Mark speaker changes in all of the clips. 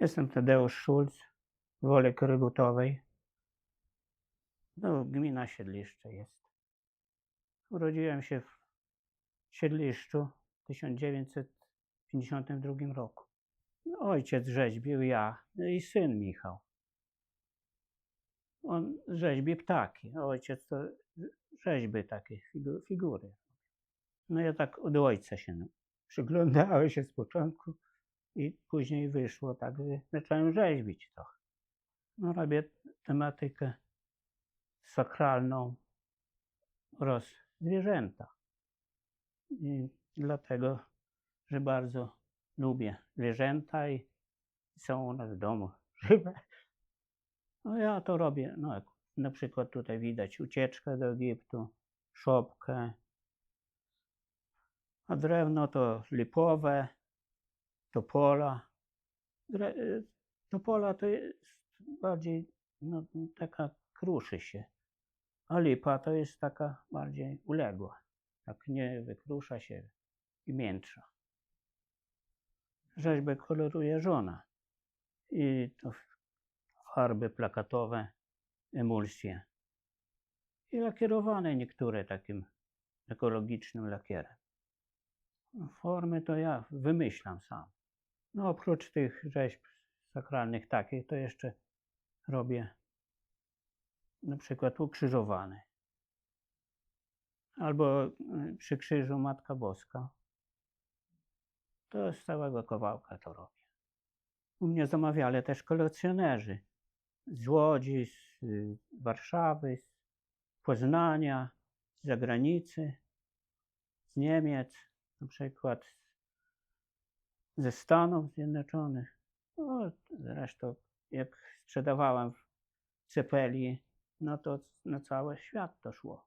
Speaker 1: Jestem Tadeusz Szulc, w Wole Korygutowej. No, gmina Siedliszcze jest. Urodziłem się w Siedliszczu w 1952 roku. No, Ojciec rzeźbił, ja no i syn Michał. On rzeźbi ptaki, ojciec to rzeźby takie, figu- figury. No ja tak od ojca się przyglądałem się z początku i później wyszło tak, że zacząłem rzeźbić trochę. No robię tematykę sakralną oraz zwierzęta. I dlatego, że bardzo lubię zwierzęta i są u nas w domu żywe. No ja to robię, no na przykład tutaj widać ucieczkę do Egiptu, szopkę, a drewno to lipowe, topola. Y, topola to jest bardziej no, taka kruszy się, a lipa to jest taka bardziej uległa. Tak nie wykrusza się i miętsza. Rzeźbę koloruje żona i to farby plakatowe, emulsje i lakierowane niektóre takim ekologicznym lakierem. Formy to ja wymyślam sam. No oprócz tych rzeźb sakralnych takich, to jeszcze robię na przykład ukrzyżowany. Albo y, przy krzyżu Matka Boska. To z całego kawałka to robię. U mnie zamawiali też kolekcjonerzy z Łodzi, z y, Warszawy, z Poznania, z zagranicy, z Niemiec, na przykład ze Stanów Zjednoczonych. No, zresztą jak sprzedawałem w Cepeli, no to na cały świat to szło.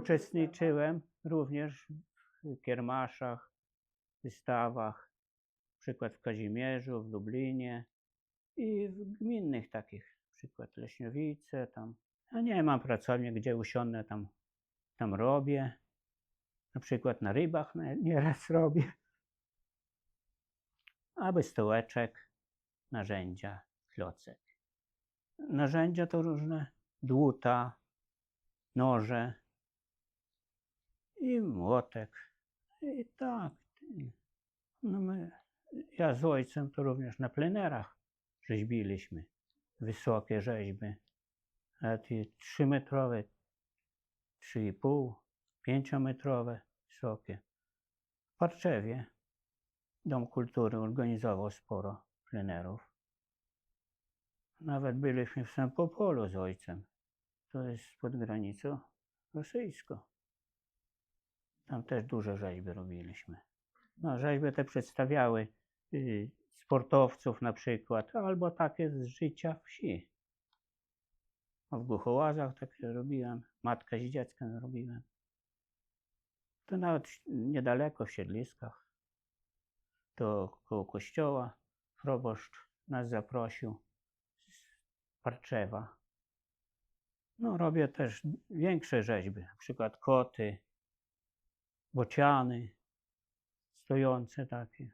Speaker 1: Uczestniczyłem również w kiermaszach, wystawach, przykład w Kazimierzu, w Lublinie i w gminnych takich, przykład Leśniowice, tam. Ja nie mam pracowni, gdzie usiądę, tam, tam robię. Na przykład na rybach nieraz robię. Aby stołeczek, narzędzia, klocek. Narzędzia to różne dłuta, noże i młotek. I tak. No my, ja z ojcem to również na plenerach rzeźbiliśmy. Wysokie rzeźby. Te trzymetrowe, trzy i pół, pięciometrowe, wysokie. W Parczewie Dom Kultury organizował sporo plenerów. Nawet byliśmy w Sempopolu z ojcem. To jest pod granicą rosyjską. Tam też dużo rzeźby robiliśmy. No, rzeźby te przedstawiały y, sportowców na przykład, albo takie z życia wsi. No, w Głuchołazach takie robiłem, matka z dzieckiem robiłem. To nawet niedaleko w Siedliskach. To koło kościoła proboszcz nas zaprosił z Parczewa. No, robię też większe rzeźby, na przykład koty, bociany, stojące takie.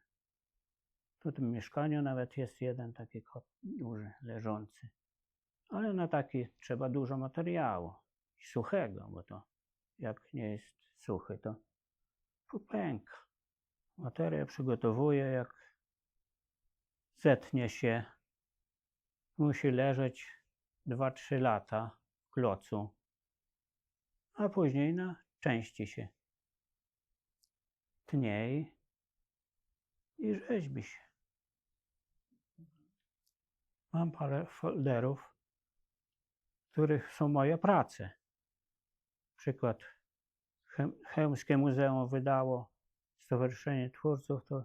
Speaker 1: W tym mieszkaniu nawet jest jeden taki kot duży, leżący. Ale na taki trzeba dużo materiału suchego, bo to jak nie jest suchy, to popęka. Materiał przygotowuję, jak zetnie się, musi leżeć 2-3 lata w klocu, a później na części się tnie i- rzeźbi się. Mam parę folderów, w których są moje prace. Przykład Chełmskie Muzeum wydało Stowarzyszenie Twórców, to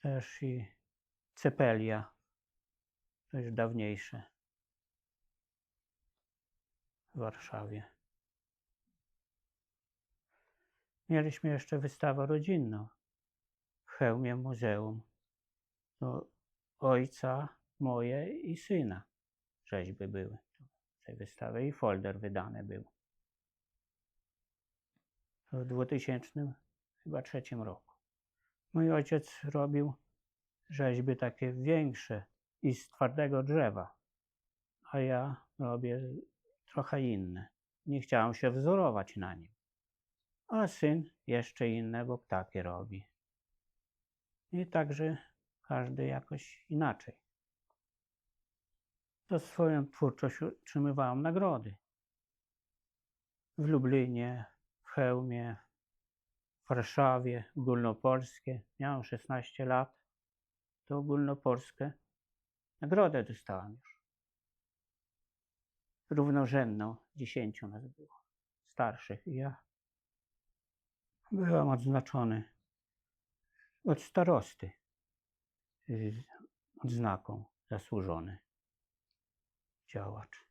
Speaker 1: też i Cepelia, to już dawniejsze w Warszawie. Mieliśmy jeszcze wystawę rodzinną w Chełmie Muzeum. To ojca moje i syna rzeźby były w tej wystawie i folder wydany był. W 2000 chyba trzecim roku. Mój ojciec robił rzeźby takie większe i z twardego drzewa, a ja robię trochę inne. Nie chciałem się wzorować na nim. A syn jeszcze inne, bo ptaki robi. I także każdy jakoś inaczej. Za swoją twórczość otrzymywałem nagrody. W Lublinie, w Chełmie, Warszawie, ogólnopolskie. Miałem 16 lat, to ogólnopolskie nagrodę dostałem już. Równorzędną, 10 nas było, starszych. I ja byłem odznaczony od starosty odznaką zasłużony działacz.